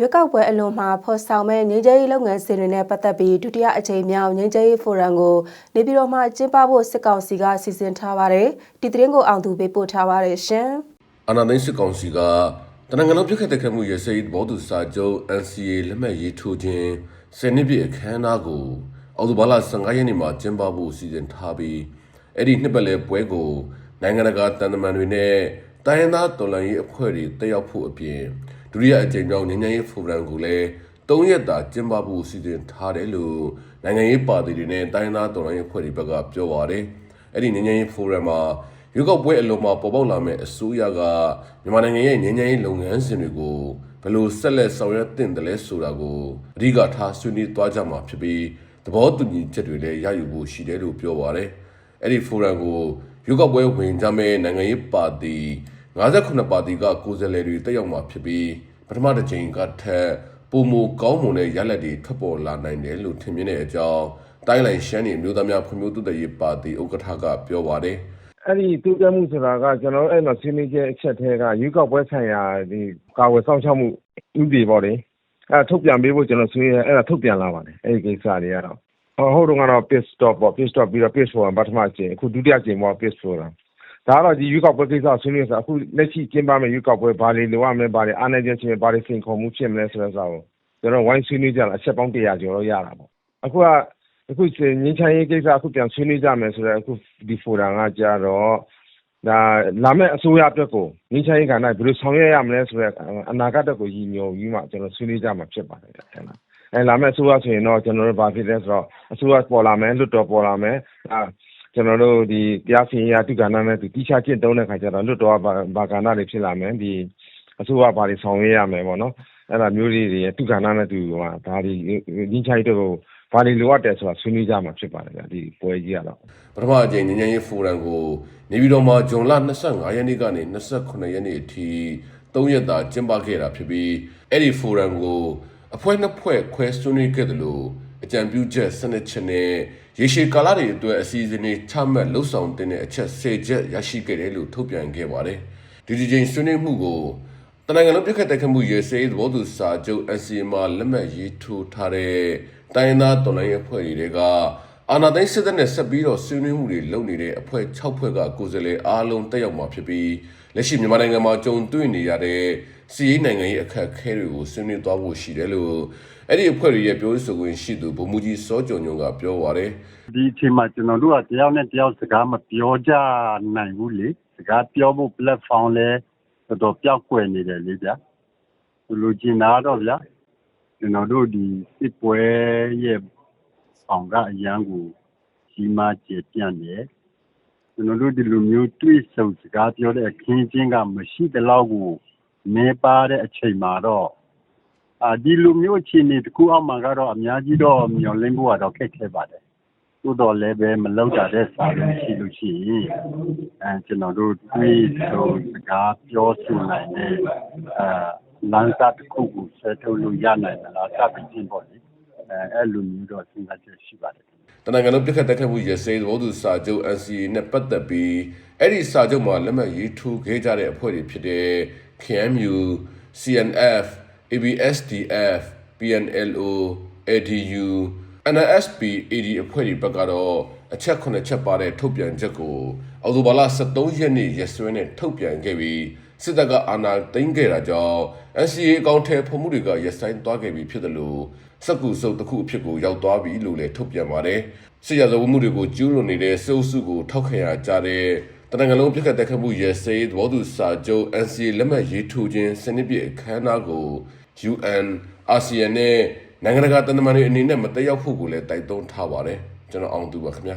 ရွေးကောက်ပွဲအလွန်မှာဖော်ဆောင်မဲ့ငြိမ်းချမ်းရေးလုပ်ငန်းစဉ်တွေနဲ့ပတ်သက်ပြီးဒုတိယအကြိမ်မြောက်ငြိမ်းချမ်းရေးဖိုရမ်ကိုနေပြည်တော်မှာကျင်းပဖို့စစ်ကောင်စီကစီစဉ်ထားပါတယ်။ဒီသတင်းကိုအောင်သူပေးပို့ထားပါတယ်ရှင်။အာဏာသိမ်းစစ်ကောင်စီကတနင်္ဂနွေပြစ်ခတ်တဲ့ခတ်မှုရစရေးဘောသူစာချုပ် NCA လက်မှတ်ရေးထိုးခြင်းဆယ်နှစ်ပြည့်အခမ်းအနားကိုအောက်တိုဘာလ15ရက်နေ့မှာကျင်းပဖို့စီစဉ်ထားပြီးအဲ့ဒီနှစ်ပတ်လည်ပွဲကိုနိုင်ငံတကာတန်တမန်တွေနဲ့တိုင်းရင်းသားတော်လှန်ရေးအဖွဲ့တွေတက်ရောက်ဖို့အပြင် ဒုတိယအကြိမ်ကြောင့်ငြိမ်းချမ်းရေးဖိုရမ်ကိုလည်း၃ရက်တာကျင်းပဖို့စီစဉ်ထားတယ်လို့နိုင်ငံရေးပါတီတွေနဲ့တိုင်းသားတော်လှန်ရေးအဖွဲ့တွေဘက်ကပြောပါတယ်။အဲ့ဒီငြိမ်းချမ်းရေးဖိုရမ်မှာရွေးကောက်ပွဲအလွန်မှာပေါ်ပေါက်လာမဲ့အစိုးရကမြန်မာနိုင်ငံရဲ့ငြိမ်းချမ်းရေးလုပ်ငန်းစဉ်တွေကိုဘယ်လိုဆက်လက်ဆောင်ရွက်သင့်တယ်လဲဆိုတာကိုအဓိကထားဆွေးနွေးသွားကြမှာဖြစ်ပြီးသဘောတူညီချက်တွေလည်းရယူဖို့ရှိတယ်လို့ပြောပါတယ်။အဲ့ဒီဖိုရမ်ကိုရွေးကောက်ပွဲဝင်ကြမဲ့နိုင်ငံရေးပါတီ 58ပါတီကကိုယ်စားလှယ်တွေတက်ရောက်မှာဖြစ်ပြီးပထမတစ်ချိန်ကထက်ပုံမကောင်းမွန်တဲ့ရလဒ်တွေထွက်ပေါ်လာနိုင်တယ်လို့ထင်မြင်တဲ့အကြောင်းတိုင်းလိုင်ရှမ်းနေမျိုးသားများဖွံ့ဖြိုးတိုးတက်ရေးပါတီဥက္ကဋ္ဌကပြောပါတယ်အဲ့ဒီတူတက်မှုဆိုတာကကျွန်တော်တို့အဲ့မှာဆွေးနွေးချက်အချက်ထဲကရွေးကောက်ပွဲဆိုင်ရာဒီကာဝယ်ဆောင်ရှောက်မှုဥပဒေပေါ့လေအဲ့ဒါထုတ်ပြန်ပေးဖို့ကျွန်တော်ဆွေးနွေးရအဲ့ဒါထုတ်ပြန်လာပါတယ်အဲ့ဒီကိစ္စတွေကတော့ဟိုဟိုတုန်းကတော့ pit stop ပေါ့ pit stop ပြီးတော့ pit forum ပထမကျင်းအခုဒုတိယကျင်းပေါ့ pit forum ဒါကတော့ဒီရွေးကောက်ပွဲကိစ္စဆွေးနွေးဆိုအခုလက်ရှိကျင်းပမယ့်ရွေးကောက်ပွဲဘာတွေလိုအပ်မလဲဘာတွေအားနည်းချက်ရှိရင်ဘာတွေစိန်ခေါ်မှုဖြစ်မလဲဆိုတဲ့စာကိုကျွန်တော်ဝိုင်းဆွေးနွေးကြတာအချက်ပေါင်း100ကျော်တော့ရတာပေါ့အခုကအခုငင်းချမ်းရေးကိစ္စအခုပြန်ဆွေးနွေးကြမယ်ဆိုတော့အခုဒီ forum ကကြတော့ဒါလာမယ့်အစိုးရအတွက်ကိုငင်းချိုင်းရေးကဏ္ဍဘယ်လိုဆောင်ရွက်ရမလဲဆိုတော့အနာဂတ်အတွက်ကိုရည်ညွှန်ပြီးမှကျွန်တော်ဆွေးနွေးကြမှာဖြစ်ပါတယ်အဲ့ဒါအဲလာမယ့်အစိုးရဆိုရင်တော့ကျွန်တော်တို့ဘာဖြစ်လဲဆိုတော့အစိုးရပေါ်လာမယ်လွတ်တော်ပေါ်လာမယ်အဲ ကျွန်တော်တို့ ဒီတရားစီရင်ရတုကဏ္ဍနဲ့တိကျကျင့်သုံးတဲ့ခါကျတော့ လွတ်တော်က ဘာကဏ္ဍတွေဖြစ်လာမယ်ဒီအစိုးရဘာတွေဆောင်ရွက်ရမယ်ပေါ့နော် အဲ့ဒါမျိုးလေးတွေတုကဏ္ဍနဲ့တူဟာဒါဒီငင်းချိုင်းတို့ကို ဘာတွေလိုအပ်တယ်ဆိုတာ ဆွေးနွေးကြမှာဖြစ်ပါတယ်ဗျ ဒီပွဲကြီးကတော့ ပထမအကြိမ်ငញ្ញရေးဖိုရမ်ကို နေပြည်တော်မှာ ဇွန်လ25ရက်နေ့ကနေ28ရက်နေ့အထိ3ရက်တာ ကျင်းပခဲ့တာဖြစ်ပြီး အဲ့ဒီဖိုရမ်ကို အဖွဲ့နှစ်ဖွဲ့ခွဲဆွေးနွေးခဲ့တယ်လို့ အကြံပြုချက်စနစ်ချက်နဲ့ရေရှည်ကာလတွေအတွက်အစီအစဉ်တွေချမှတ်လှုပ်ဆောင်တဲ့အချက်10ချက်ရရှိခဲ့တယ်လို့ထုတ်ပြန်ခဲ့ပါတယ်ဒီဒီချိန်ဆွေးနွေးမှုကိုတနင်္ဂနွေပြခတ်တိုက်ခတ်မှုရေစေးသဘောတူစာချုပ် NCA မှာလက်မှတ်ရေးထိုးထားတဲ့တိုင်းရင်းသားတော်လှန်ရေးအဖွဲ့တွေကအာဏာသိမ်းစစ်တပ်နဲ့ဆက်ပြီးတော့ဆွေးနွေးမှုတွေလုပ်နေတဲ့အဖွဲ့6ဖွဲ့ကကိုယ်စားလှယ်အားလုံးတက်ရောက်မှာဖြစ်ပြီးလက်ရှိမြန်မာနိုင်ငံမှာကြုံတွေ့နေရတဲ့ စီးရေးနိုင်ငံရေးအခက်အခဲတွေကိုဆွေးနွေးသွားဖို့ရှိတယ်လို့အဲ့ဒီအဖွဲ့တွေရဲ့ပြောဆိုခွင့်ရှိသူဗိုလ်မှူးကြီးစောကျော်ညုံကပြောပါရယ်ဒီအချိန်မှာကျွန်တော်တို့ကတယောက်နဲ့တယောက်စကားမပြောကြနိုင်ဘူးလေစကားပြောဖို့ platform လဲတော်တော်ပျောက်ကွယ်နေတယ်လေဗျာလူကျင်တာတော့ဗျာကျွန်တော်တို့ဒီစစ်ပွဲရဲ့ဆောင်ကအရန်ကိုကြီးမားကျယ်ပြန့်တယ်ကျွန်တော်တို့ဒီလူမျိုးတွေ့ဆုံစကားပြောတဲ့အခင်းချင်းကမရှိတဲ့လောက်ကို နေပါတဲ့အချိန်မှာတော့အာဒီလူမျိုးအခြေအနေတစ်ခုအောက်မှာကတော့အများကြီးတော့မျောလင်းဖို့ကတော့ခက်ခဲပါတယ်သို့တော်လည်းပဲမလောက်တာတဲ့စာရင်းရှိလို့ရှိရင်အဲကျွန်တော်တို့တွေ့ဆုံစကားပြောဆိုနိုင်တဲ့အဲလမ်းစာတစ်ခုကိုဆက်ထုတ်လို့ရနိုင်မလားစသဖြင့်ပေါ့လေအဲအဲ့လိုမျိုးတော့စဉ်းစားချက်ရှိပါတယ်တနင်္ဂနွေပြခတ်တက်ခတ်မှုရစေသဘောတူစာချုပ် NCA နဲ့ပတ်သက်ပြီးအဲ့ဒီစာချုပ်မှာလက်မှတ်ရေးထိုးခဲ့ကြတဲ့အဖွဲ့တွေဖြစ်တဲ့ KMU, CNF, ABSDF, PNLO, ADU, NSP AD အဖွဲ့တွေဘက်ကတော့အချက်9ချက်ပါတဲ့ထုတ်ပြန်ချက်ကိုအော်တိုဘာလ23ရက်နေ့ရက်စွဲနဲ့ထုတ်ပြန်ခဲ့ပြီးစစ်တပ်ကအာဏာသိမ်းခဲ့တာကြောင့် NCA အကောင့်ထဲဖုံမှုတွေကရက်ဆိုင်သွားခဲ့ပြီးဖြစ်တယ်လို့စက်ကူစုပ်တစ်ခုအဖြစ်ကိုရောက်သွားပြီလို့လည်းထုတ်ပြန်ပါတယ်စစ်ရဇဝမှုတွေကိုကျူးလွန်နေတဲ့စစ်အုပ်စုကိုထောက်ခံရကြတဲ့ တနင်္ဂနွေပြစ်ခတ်တက်ခတ်မှုရဲစေးသဘောတူစာချုပ် NCA လက်မှတ်ရေးထိုးခြင်းစနစ်ပြည့်အခမ်းအနားကို UN ASEAN နဲ့နိုင်ငံတကာတန်တမာတွေအနေနဲ့မတက်ရောက်ဖို့ကိုလည်းတိုက်တွန်းထားပါတယ်ကျွန်တော်အောင်သူပါခင်ဗျာ